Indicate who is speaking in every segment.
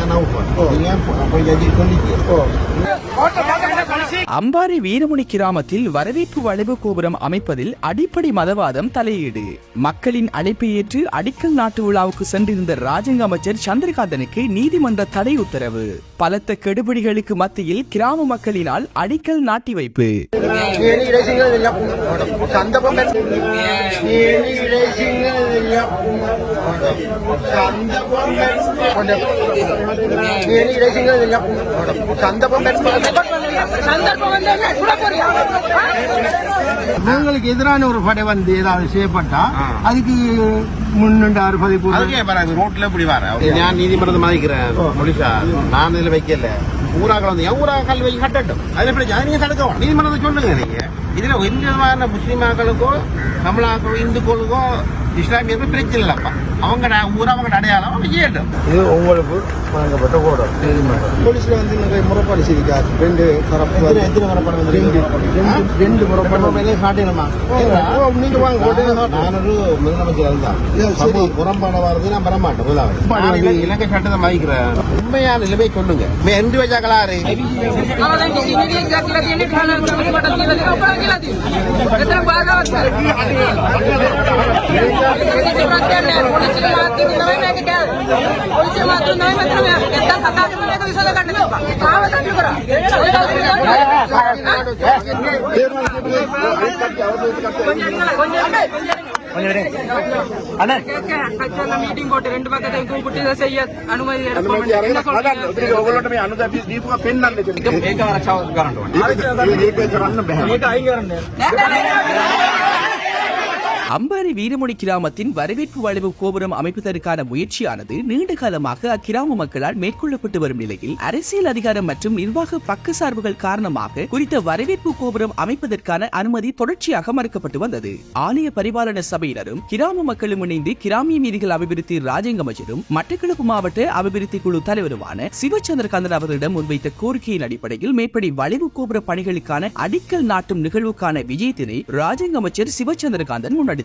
Speaker 1: એના ઉપર અહીંયા કોઈ જજી ખોલી ગયા
Speaker 2: அம்பாறை வீரமுனி கிராமத்தில் வரவேற்பு வளைவு கோபுரம் அமைப்பதில் அடிப்படை மதவாதம் தலையீடு. மக்களின் அழைப்பை ஏற்று அடிக்கல் நாட்டு விழாவுக்கு சென்றிருந்த ராஜங்க அமைச்சர் சந்திரகாந்தனுக்கு நீதிமன்ற தடை உத்தரவு. பலத்த கெடுபிடிகளுக்கு மத்தியில் கிராம மக்களினால் அடிக்கல் நாட்டி வைப்பு.
Speaker 3: சந்தபம்
Speaker 1: உங்களுக்கு எதிரான ஒரு படை வந்து ஏதாவது செய்யப்பட்டா அதுக்கு முன்னுண்டு ஆறு பதிப்பு
Speaker 4: ரோட்ல இப்படி வர. நான் நீதிமன்றத்தை மதிக்கிறேன் போலீஸா நான் இதுல வைக்கல. ஊராக்கள் வந்து என் ஊராக்கள் வைக்க கட்டட்டும். அதுல பிரச்சனை அதை நீங்க தடுக்கவும் நீதிமன்றத்தை சொல்லுங்க நீங்க. இதுல எந்த விதமான முஸ்லீம் ஆக்களுக்கோ தமிழாக்களோ இந்துக்களுக்கோ இஸ்லாமியர்கள் பிரச்சனை இல்லப்பா. அவங்க ந- ஊர் அவங்க அடையாளம் அவங்க
Speaker 1: இது உங்களுக்கு வழங்கப்பட்ட கோடம் நீதிமன்றம். போலீஸ்ல வந்து நிறைய முறைப்பாடு செய்திருக்காரு. ரெண்டு தரப்பு
Speaker 4: எத்தனை- முறைப்பாடு வந்திருக்கு?
Speaker 1: ரெண்டு. ரெண்டு- ரெண்டு முறைப்பாடு.
Speaker 4: காட்டிடலாமா
Speaker 1: ஓ, நீங்க வாங்க.
Speaker 4: நான் ஒரு முதலமைச்சர் இருந்தான்
Speaker 1: சரி.
Speaker 4: சமூக புறம்பான வாரது நான் வரமாட்டேன் இலங்கை- சட்டத்தை மதிக்கிறேன். உண்மையான நிலைமை சொல்லுங்க. என்று வச்சாக்கலாரு
Speaker 3: அவன் di மீட்டிங் போட்டு ரெண்டு கூப்பிட்டு செய்ய அனுமதி அம்பாரி
Speaker 2: அம்பாறை வீரமணி கிராமத்தின் வரவேற்பு வளைவு கோபுரம் அமைப்பதற்கான முயற்சியானது நீண்ட காலமாக அக்கிராம மக்களால் மேற்கொள்ளப்பட்டு வரும் நிலையில் அரசியல் அதிகாரம் மற்றும் நிர்வாக பக்கசார்புகள் காரணமாக குறித்த வரவேற்பு கோபுரம் அமைப்பதற்கான அனுமதி தொடர்ச்சியாக மறுக்கப்பட்டு வந்தது. ஆலய பரிபாலன சபையினரும் கிராம மக்களும் இணைந்து கிராமிய மீதிகள் அபிவிருத்தி ராஜ்யங்க அமைச்சரும் மட்டக்களப்பு மாவட்ட அபிவிருத்தி குழு தலைவருமான சிவச்சந்திரகாந்தன் அவர்களிடம் முன்வைத்த கோரிக்கையின் அடிப்படையில் மேற்படி வளைவு கோபுர பணிகளுக்கான அடிக்கல் நாட்டும் நிகழ்வுக்கான விஜயத்தினை ராஜங்க அமைச்சர் சிவச்சந்திரகாந்தன் முன்னெடுத்திருந்தார்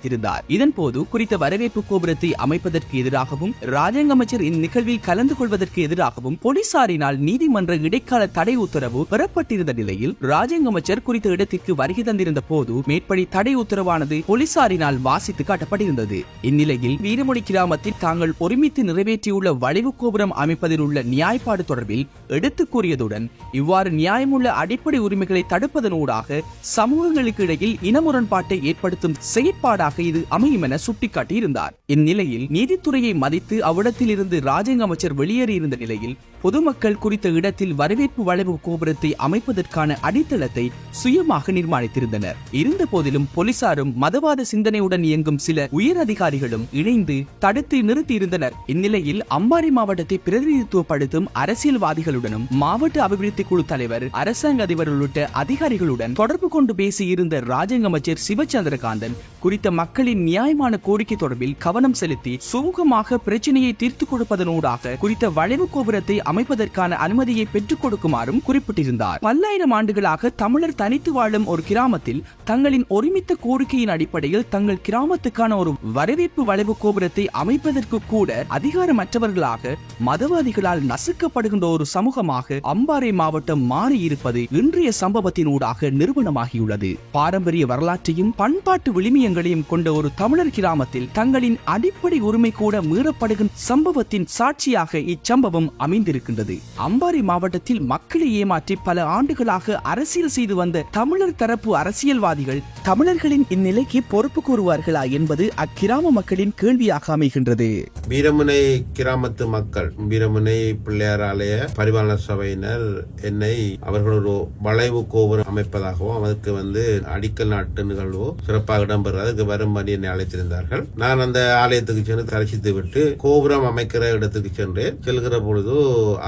Speaker 2: இதன் போது குறித்த வரவேற்பு கோபுரத்தை அமைப்பதற்கு எதிராகவும் ராஜாங்க அமைச்சர் இந்நிகழ்வில் கலந்து கொள்வதற்கு எதிராகவும் போலீசாரினால் நீதிமன்ற இடைக்கால தடை உத்தரவு பெறப்பட்டிருந்த நிலையில் ராஜாங்க அமைச்சர் குறித்த இடத்திற்கு வருகை தந்திருந்த போது மேற்படி தடை உத்தரவானது போலீசாரினால் வாசித்து காட்டப்பட்டிருந்தது. இந்நிலையில் வீரமொழி கிராமத்தில் தாங்கள் ஒருமித்து நிறைவேற்றியுள்ள வளைவு கோபுரம் அமைப்பதில் உள்ள நியாயப்பாடு தொடர்பில் எடுத்துக் கூறியதுடன் இவ்வாறு நியாயமுள்ள அடிப்படை உரிமைகளை தடுப்பதனூடாக சமூகங்களுக்கு இடையில் இன முரண்பாட்டை ஏற்படுத்தும் செயற்பாடு ஏற்பாடாக இது அமையும் என சுட்டிக்காட்டியிருந்தார். இந்நிலையில் நீதித்துறையை மதித்து அவ்விடத்தில் இருந்து ராஜாங்க அமைச்சர் வெளியேறியிருந்த நிலையில் பொதுமக்கள் குறித்த இடத்தில் வரவேற்பு வளைவு கோபுரத்தை அமைப்பதற்கான அடித்தளத்தை சுயமாக நிர்மாணித்திருந்தனர். இருந்த போதிலும் போலீசாரும் மதவாத சிந்தனையுடன் இயங்கும் சில உயர் அதிகாரிகளும் இணைந்து தடுத்து நிறுத்தியிருந்தனர். இந்நிலையில் அம்பாறை மாவட்டத்தை பிரதிநிதித்துவப்படுத்தும் அரசியல்வாதிகளுடனும் மாவட்ட அபிவிருத்தி குழு தலைவர் அரசாங்க அதிபர் உள்ளிட்ட அதிகாரிகளுடன் தொடர்பு கொண்டு பேசியிருந்த ராஜாங்க அமைச்சர் சிவச்சந்திரகாந்தன் குறித்த மக்களின் நியாயமான கோரிக்கை தொடர்பில் கவனம் செலுத்தி சுமூகமாக பிரச்சனையை தீர்த்துக் கொடுப்பதனூடாக குறித்த வளைவு கோபுரத்தை அமைப்பதற்கான அனுமதியை பெற்றுக் கொடுக்குமாறும் குறிப்பிட்டிருந்தார். பல்லாயிரம் ஆண்டுகளாக தமிழர் தனித்து வாழும் ஒரு கிராமத்தில் தங்களின் ஒருமித்த கோரிக்கையின் அடிப்படையில் தங்கள் கிராமத்துக்கான ஒரு வரவேற்பு வளைவு கோபுரத்தை அமைப்பதற்கு கூட அதிகாரமற்றவர்களாக மதவாதிகளால் நசுக்கப்படுகின்ற ஒரு சமூகமாக அம்பாறை மாவட்டம் மாறியிருப்பது இன்றைய சம்பவத்தினூடாக நிறுவனமாகியுள்ளது பாரம்பரிய வரலாற்றையும் பண்பாட்டு விளிமியங்களையும் கொண்ட ஒரு தமிழர் கிராமத்தில் தங்களின் அடிப்படை உரிமை கூட மீறப்படுகின்ற சம்பவத்தின் சாட்சியாக இச்சம்பவம் அமைந்திருக்கின்றது. அம்பாறை மாவட்டத்தில் மக்களை ஏமாற்றி பல ஆண்டுகளாக அரசியல் செய்து வந்த தமிழர் தரப்பு அரசியல்வாதிகள் தமிழர்களின் இந்நிலைக்கு பொறுப்பு கூறுவார்களா என்பது அக்கிராம மக்களின் கேள்வியாக அமைகின்றது.
Speaker 4: வீரமுனை கிராமத்து மக்கள் வீரமுனை பிள்ளையார் ஆலய பரிபாலன சபையினர் என்னை அவர்கள் ஒரு வளைவு கோபுரம் அமைப்பதாகவும் அதற்கு வந்து அடிக்கல் நாட்டு நிகழ்வோ சிறப்பாக இடம்பெற அதுக்கு வரும்படி என்னை அழைத்திருந்தார்கள். நான் அந்த ஆலயத்துக்கு சென்று தரிசித்து விட்டு கோபுரம் அமைக்கிற இடத்துக்கு சென்றேன். செல்கிற பொழுது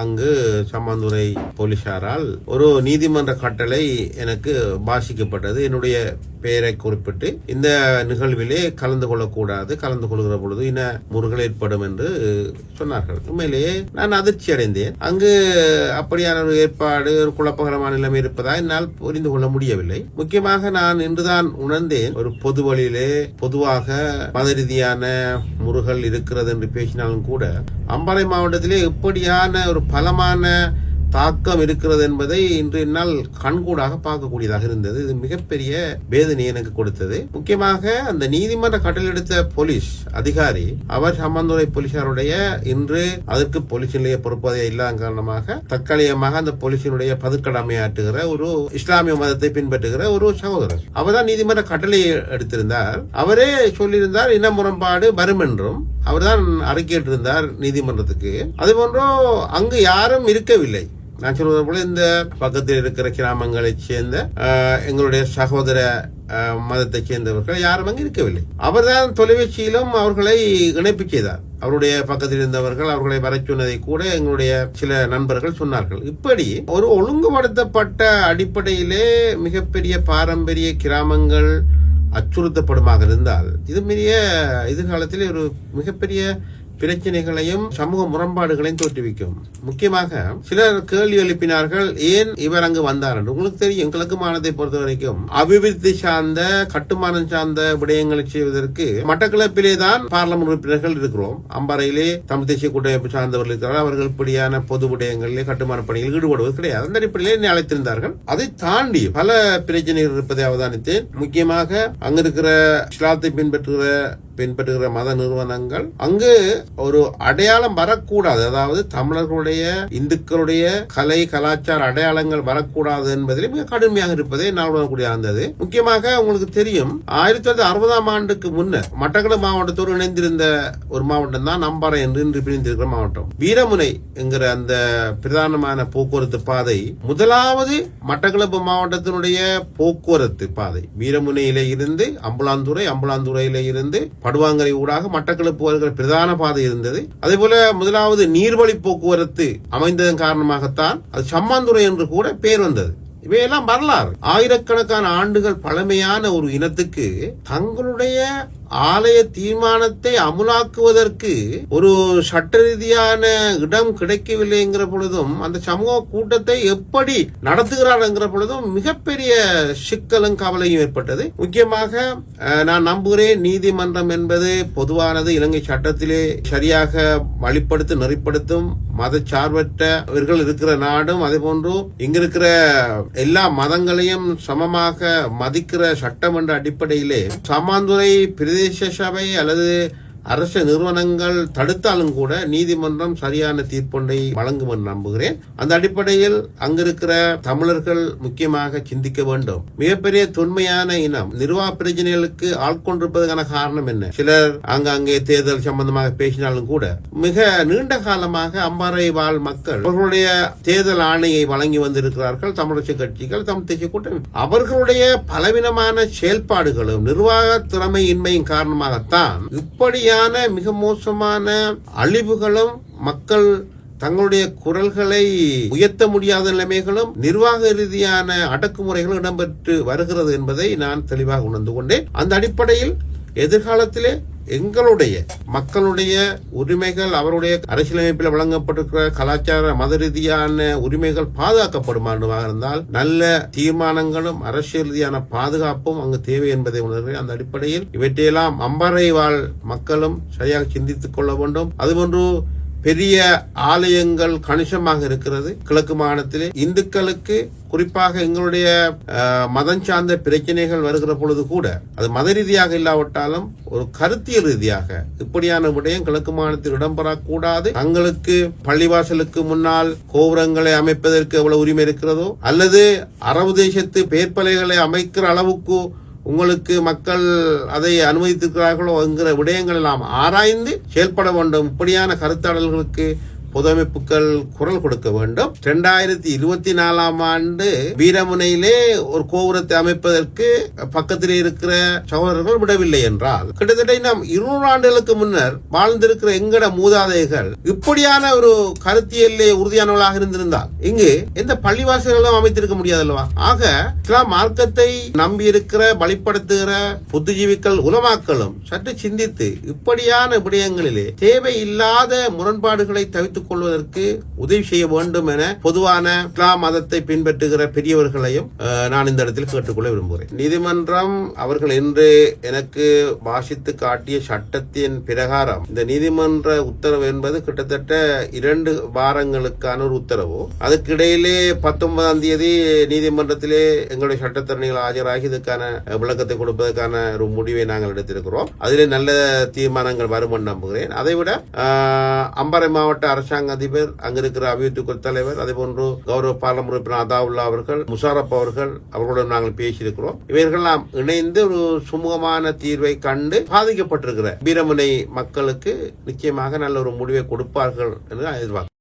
Speaker 4: அங்கு சம்மந்துரை போலீசாரால் ஒரு நீதிமன்ற கட்டளை எனக்கு பாசிக்கப்பட்டது என்னுடைய பெயரை குறிப்பிட்டு இந்த நிகழ்விலே கலந்து கொள்ளக்கூடாது. கலந்து கொள்கிற பொழுது இன முருகல் ஏற்படும் என்று சொன்னார்கள். உண்மையிலேயே நான் அதிர்ச்சி அடைந்தேன். அங்கு அப்படியான ஒரு ஏற்பாடு ஒரு குழப்பகரமான நிலைமை இருப்பதா என்னால் புரிந்து கொள்ள முடியவில்லை. முக்கியமாக நான் இன்றுதான் உணர்ந்தேன். ஒரு பொது வழியிலே மாவட்டத்திலே பொதுவாக மத ரீதியான முருகல் இருக்கிறது என்று பேசினாலும் கூட அம்பாறை மாவட்டத்திலே எப்படியான ஒரு பலமான தாக்கம் இருக்கிறது என்பதை இன்று என்னால் கண்கூடாக பார்க்கக்கூடியதாக இருந்தது. இது மிகப்பெரிய வேதனை எனக்கு கொடுத்தது. முக்கியமாக அந்த நீதிமன்ற கட்டளெடுத்த போலீஸ் அதிகாரி அவர் சம்பந்துரை போலீசாருடைய இன்று அதற்கு போலீஸ் நிலைய பொறுப்பதை இல்லாத காரணமாக தற்காலிகமாக அந்த போலீசினுடைய பதுக்கடமையாற்றுகிற ஒரு இஸ்லாமிய மதத்தை பின்பற்றுகிற ஒரு சகோதரர். அவர்தான் நீதிமன்ற கட்டளை எடுத்திருந்தார். அவரே சொல்லியிருந்தார் இன முரண்பாடு வரும் என்றும். அவர்தான் அறிக்கையிட்டிருந்தார் நீதிமன்றத்துக்கு. அதுபோன்றோ அங்கு யாரும் இருக்கவில்லை. நான் சொல்வது போல இந்த பக்கத்தில் இருக்கிற கிராமங்களைச் சேர்ந்த எங்களுடைய சகோதர மதத்தை மதத்தைச் சேர்ந்தவர்கள் யாரும் அங்கே இருக்கவில்லை. அவர்தான் தொலைபேசியிலும் அவர்களை இணைப்பு செய்தார். அவருடைய பக்கத்தில் இருந்தவர்கள் அவர்களை வர சொன்னதை கூட எங்களுடைய சில நண்பர்கள் சொன்னார்கள். இப்படி ஒரு ஒழுங்குபடுத்தப்பட்ட அடிப்படையிலே மிகப்பெரிய பாரம்பரிய கிராமங்கள் அச்சுறுத்தப்படுமாக இருந்தால் இது பெரிய எதிர்காலத்தில் ஒரு மிகப்பெரிய பிரச்சனைகளையும் சமூக முரண்பாடுகளையும் தோற்றுவிக்கும். முக்கியமாக சிலர் கேள்வி எழுப்பினார்கள் ஏன் இவர் அங்கு வந்தார்? என்று. உங்களுக்கு தெரியும் கிழக்கு மாநிலத்தை பொறுத்த வரைக்கும் அபிவிருத்தி சார்ந்த கட்டுமானம் சார்ந்த விடயங்களை செய்வதற்கு மட்டக்களப்பிலே தான் பார்லமெண்ட் உறுப்பினர்கள் இருக்கிறோம். அம்பாறையிலே தமிழ் தேசிய கூட்டமைப்பு சார்ந்தவர்கள் இருக்கிறார்கள். அவர்கள் இப்படியான பொது விடயங்களிலே கட்டுமான பணியில் ஈடுபடுவது கிடையாது. அந்த அடிப்படையிலே என்னை அழைத்திருந்தார்கள். அதை தாண்டி பல பிரச்சனைகள் இருப்பதை அவதானித்தேன். முக்கியமாக அங்கிருக்கிற இஸ்லாத்தை பின்பற்றுகிற பின்பற்றுகிற மத நிறுவனங்கள் அங்கு ஒரு அடையாளம் வரக்கூடாது. அதாவது தமிழர்களுடைய இந்துக்களுடைய கலை கலாச்சார அடையாளங்கள் வரக்கூடாது என்பதில் மிக கடுமையாக இருப்பதை நான் உணரக்கூடிய இருந்தது. முக்கியமாக உங்களுக்கு தெரியும் ஆயிரத்தி தொள்ளாயிரத்தி அறுபதாம் ஆண்டுக்கு முன்னர் மட்டக்களப்பு மாவட்டத்தோடு இணைந்திருந்த ஒரு மாவட்டம் தான் நம்பாறை என்று இன்று பிரிந்திருக்கிற மாவட்டம். வீரமுனை என்கிற அந்த பிரதானமான போக்குவரத்து பாதை முதலாவது மட்டக்களப்பு மாவட்டத்தினுடைய போக்குவரத்து பாதை. வீரமுனையிலே இருந்து அம்புலாந்துறை அம்புலாந்துறையிலே இருந்து படுவாங்கரை ஊடாக மட்டக்களப்பு வருகிற பிரதான பாதை இருந்தது. அதே போல முதலாவது நீர்வழி போக்குவரத்து அமைந்ததன் காரணமாகத்தான் அது சம்மாந்துறை என்று கூட பேர் வந்தது. இவையெல்லாம் வரலாறு. ஆயிரக்கணக்கான ஆண்டுகள் பழமையான ஒரு இனத்துக்கு தங்களுடைய ஆலய தீர்மானத்தை அமுலாக்குவதற்கு ஒரு சட்ட ரீதியான இடம் கிடைக்கவில்லைங்கிற பொழுதும் அந்த சமூக கூட்டத்தை எப்படி நடத்துகிறார்ங்கிற பொழுதும் மிகப்பெரிய சிக்கலும் கவலையும் ஏற்பட்டது. முக்கியமாக நான் நம்புகிறேன் நீதிமன்றம் என்பது பொதுவானது இலங்கை சட்டத்திலே சரியாக வழிப்படுத்தி நெறிப்படுத்தும் மதச்சார்பற்றவர்கள் இருக்கிற நாடும் அதே போன்று இங்க இருக்கிற எல்லா மதங்களையும் சமமாக மதிக்கிற சட்டம் என்ற அடிப்படையிலே சமாந்துறை பிரதி சபை அல்லது அரசு நிறுவனங்கள் தடுத்தாலும் கூட நீதிமன்றம் சரியான தீர்ப்பொன்றை வழங்கும் என்று நம்புகிறேன். அந்த அடிப்படையில் அங்கிருக்கிற தமிழர்கள் முக்கியமாக சிந்திக்க வேண்டும். மிகப்பெரிய தொன்மையான இனம் நிர்வாக பிரச்சனைகளுக்கு ஆட்கொண்டிருப்பதற்கான காரணம் என்ன? சிலர் ஆங்காங்கே தேர்தல் சம்பந்தமாக பேசினாலும் கூட மிக நீண்ட காலமாக அம்பாறை வாழ் மக்கள் அவர்களுடைய தேர்தல் ஆணையை வழங்கி வந்திருக்கிறார்கள். தமிழக கட்சிகள் தமிழ் தேசிய கூட்டணி. அவர்களுடைய பலவீனமான செயல்பாடுகளும் நிர்வாக திறமையின்மையின் காரணமாகத்தான் கடுமையான மிக மோசமான அழிவுகளும் மக்கள் தங்களுடைய குரல்களை உயர்த்த முடியாத நிலைமைகளும் நிர்வாக ரீதியான அடக்குமுறைகளும் இடம்பெற்று வருகிறது என்பதை நான் தெளிவாக உணர்ந்து கொண்டேன். அந்த அடிப்படையில் எதிர்காலத்திலே எங்களுடைய மக்களுடைய உரிமைகள் அவருடைய அரசியலமைப்பில் வழங்கப்பட்டிருக்கிற கலாச்சார மத ரீதியான உரிமைகள் பாதுகாக்கப்படுமானதாக இருந்தால் நல்ல தீர்மானங்களும் அரசியல் ரீதியான பாதுகாப்பும் அங்கு தேவை என்பதை உணர்கிறேன் அந்த அடிப்படையில் இவற்றையெல்லாம் அம்பாறை வாழ் மக்களும் சரியாக சிந்தித்துக் கொள்ள வேண்டும். அதுபோன்று பெரிய ஆலயங்கள் கணிசமாக இருக்கிறது. கிழக்கு மாகாணத்திலே இந்துக்களுக்கு குறிப்பாக எங்களுடைய மதம் சார்ந்த பிரச்சனைகள் வருகிற பொழுது கூட அது மத ரீதியாக இல்லாவிட்டாலும் ஒரு கருத்தியல் ரீதியாக இப்படியான விடயம் கிழக்கு மாகாணத்தில் இடம்பெறக்கூடாது. தங்களுக்கு பள்ளிவாசலுக்கு முன்னால் கோபுரங்களை அமைப்பதற்கு எவ்வளவு உரிமை இருக்கிறதோ அல்லது அரபு தேசத்து பேர்ப்பலைகளை அமைக்கிற அளவுக்கு உங்களுக்கு மக்கள் அதை அனுமதித்திருக்கிறார்களோ என்கிற விடயங்கள் எல்லாம் ஆராய்ந்து செயல்பட வேண்டும். இப்படியான கருத்தாடல்களுக்கு பொதுமைப்புகள் குரல் கொடுக்க வேண்டும். இரண்டாயிரத்தி இருபத்தி நாலாம் ஆண்டு வீரமுனையிலே ஒரு கோபுரத்தை அமைப்பதற்கு பக்கத்தில் இருக்கிற சகோதரர்கள் விடவில்லை என்றால் கிட்டத்தட்ட நாம் இருநூறு ஆண்டுகளுக்கு முன்னர் வாழ்ந்திருக்கிற எங்கட மூதாதைகள் இப்படியான ஒரு கருத்தியல்லே உறுதியானவர்களாக இருந்திருந்தால் இங்கு எந்த பள்ளிவாசல்களும் அமைத்திருக்க முடியாதல்லவா? ஆக இஸ்லாம் மார்க்கத்தை நம்பி இருக்கிற வழிப்படுத்துகிற புத்திஜீவிகள் உலமாக்களும் சற்று சிந்தித்து இப்படியான விடயங்களிலே தேவையில்லாத முரண்பாடுகளை தவிர்த்துக் ஏற்றுக்கொள்வதற்கு உதவி செய்ய வேண்டும் என பொதுவான இஸ்லாம் மதத்தை பின்பற்றுகிற பெரியவர்களையும் நான் இந்த இடத்தில் கேட்டுக்கொள்ள விரும்புகிறேன். நீதிமன்றம் அவர்கள் இன்று எனக்கு வாசித்து காட்டிய சட்டத்தின் பிரகாரம் இந்த நீதிமன்ற உத்தரவு என்பது கிட்டத்தட்ட இரண்டு வாரங்களுக்கான ஒரு உத்தரவு. அதுக்கிடையிலே பத்தொன்பதாம் தேதி நீதிமன்றத்திலே எங்களுடைய சட்டத்தரணிகள் ஆஜராகி இதுக்கான விளக்கத்தை கொடுப்பதற்கான ஒரு முடிவை நாங்கள் எடுத்திருக்கிறோம். அதிலே நல்ல தீர்மானங்கள் வரும் நம்புகிறேன். அதைவிட ஆஹ், அம்பாறை மாவட்ட அரசாங்க அதிபர் அங்கிருக்கிற அபிவிருத்தி தலைவர் அதே போன்று கௌரவ பாராளுமன்ற உறுப்பினர் அதாவுல்லா அவர்கள் முஷாரப் அவர்கள் அவர்களுடன் நாங்கள் பேசியிருக்கிறோம். இவர்களெல்லாம் இணைந்து ஒரு சுமூகமான தீர்வை கண்டு பாதிக்கப்பட்டிருக்கிற வீரமுனை மக்களுக்கு நிச்சயமாக நல்ல ஒரு முடிவை கொடுப்பார்கள் என்று எதிர்பார்க்கிறேன்.